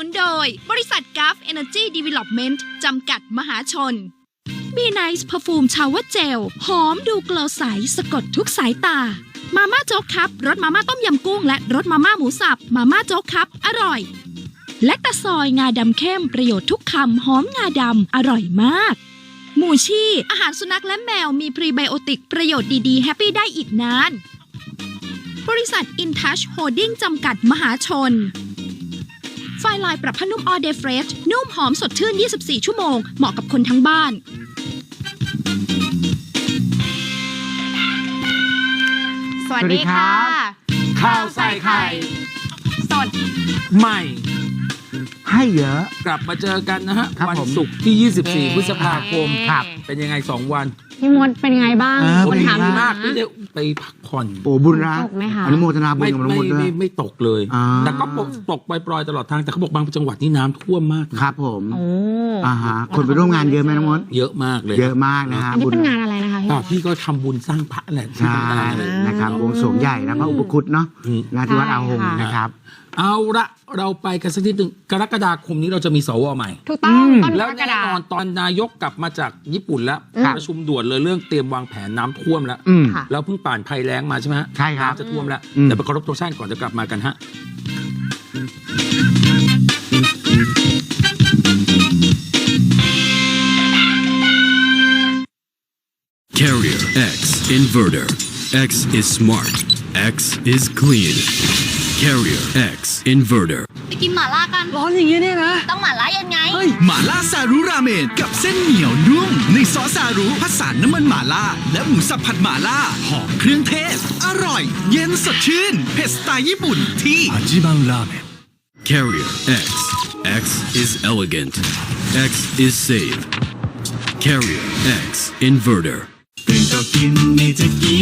นุนโดย บริษัทกราฟ Energy Development จำกัดมหาชนมีไนซ์พ r ฟูมชาวเจล หอมดูกลอใสสะกดทุกสายตา มาม่าโจ๊กครับรสมาม่าต้มยำกุ้ง และรสมาม่าหมูสับ มาม่าโจ๊กครับ อร่อย และตะซอยงาดำเข้มประโยชน์ทุกคำหอมงาดำอร่อยมาก หมูชี่ อาหารสุนัขและแมวมีพรีไบโอติกประโยชน์ดีๆ แฮปปี้ได้อีกนาน บริษัท InTouch Holding จำกัดมหาชน ไฟลายปรับผ้านุ่มออเดฟเฟรชนุ่มหอมสดชื่น 24 ชั่วโมง เหมาะกับคนทั้งบ้านสวัสดีค่ะข่าวใส่ไข่ สด ใหม่ ให้เยอะ กลับมาเจอกันนะฮะ ครับวัผม ศุกร์ที่เย้24 พฤษภาคมครับ เป็นยังไง 2 วันพี่มดเป็นไงบ้างเออคนถามเป็นไงมากหที่ได้ไปพักผ่อน โอ้บุญนะตกไหมคะ อนุโมทนาบุญไม่กับน้องไม่มดด้วไม่ยไม่ตกเลย อ่า แต่ก็ตกปล่อยๆตลอดทาง แต่เขาบอกบางจังหวัดนี่น้ำท่วมมากนะครับผมโอ้อ่าฮะคนไปร่วมงานเยอะไหมน้องมดเยอะมากเลยเยอะมากนะฮะอันนี้บุญเป็นงานอะไรนะคะพี่อะพี่ก็ทำบุญสร้างพระแหละที่ใช่เป็นงานเลย นะครับวงสรวงใหญ่นะพระอุปคุตเนาะอืม งานที่วัดอาหงนะครับเอาละเราไปกันสักนิดหนึ่งกรกฎาคมนี้เราจะมีสวใหม่ ถูกต้องอืมต้นแล้วกรกแน่ฎาคนอนตอนนายกกลับมาจากญี่ปุ่นแล้วครับประชุมด่วนเลยเรื่องเตรียมวางแผนน้ำท่วมแล้วอืม ค่ะแล้วเพิ่งป่านภัยแล้งมาใช่ไหมฮะใช่ครับน้ำจะท่วมแล้วอืม เดี๋ยวไปเคารพธงชาติก่อนจะกลับมากันฮะ Carrier X Inverter. X is smart. X is clean. Carrier X Inverter. ไปกินหม่าล่ากัน ร้อนอย่างนี้เนี่ยนะ ต้องหม่าล่ายังไง เฮ้ย หม่าล่าซารุราเมนกับเส้นเหนียวนุ่ม ในซอสซารุผสานน้ำมันหม่าล่า และหมูสับผัดหม่าล่า หอมเครื่องเทศ อร่อย เย็นสดชื่น เผ็ดสไตล์ญี่ปุ่นที่ Carrier X. X is elegant. X is safe. Carrier X Inverter. ตื่นก็กินเนเจอร์กี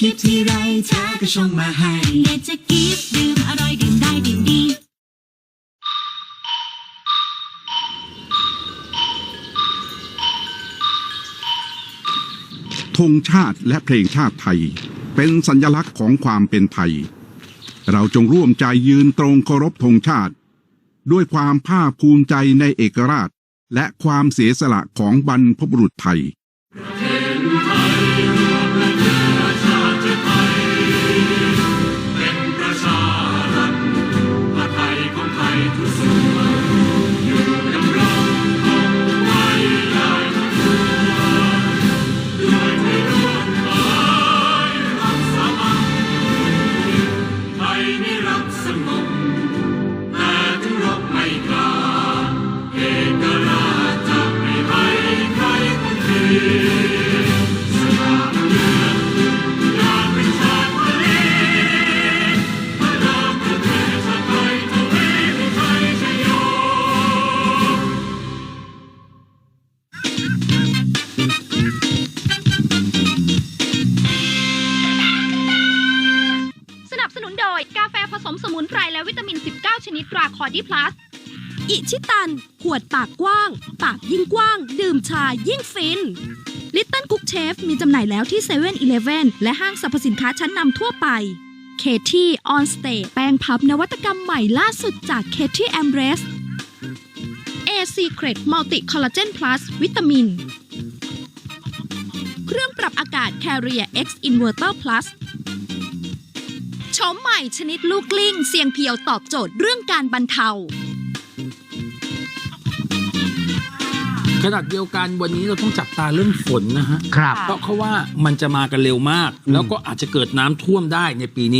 กิฟที่ไรเธอก็ชงมาให้เนจะกีฟดื่มอร่อยดื่มได้ดื่มดีธงชาติและเพลงชาติไทย เป็นสัญลักษณ์ของความเป็นไทย เราจงร่วมใจยืนตรงเคารพธงชาติ ด้วยความภาคภูมิใจในเอกราช และความเสียสละของบรรพบุรุษไทย นิดตราคอร์ดีพลัส อิชิตัน ขวดปากกว้าง ปากยิ่งกว้าง ดื่มชายิ่งฟินลิตเติ้ลคุกเชฟมีจำหน่ายแล้วที่7 e เ e ่ e อและห้างสรรพสินค้าชั้นนำทั่วไปเคที่ออนสเตย์แป้งพับนวัตกรรมใหม่ล่าสุดจากเคที่แอมเบรส A Secret Multi Collagen Plus วิตามิน เครื่องปรับอากาศ Carrier X Inverter Plus โฉมใหม่ชนิดลูกกลิ้ง เสียงเพียวตอบโจทย์เรื่องการบรรเทา ขนาดเดียวกันวันนี้เราต้องจับตาเรื่องฝนนะฮะ ครับ เพราะเขาว่ามันจะมากันเร็วมาก แล้วก็อาจจะเกิดน้ำท่วมได้ในปีนี้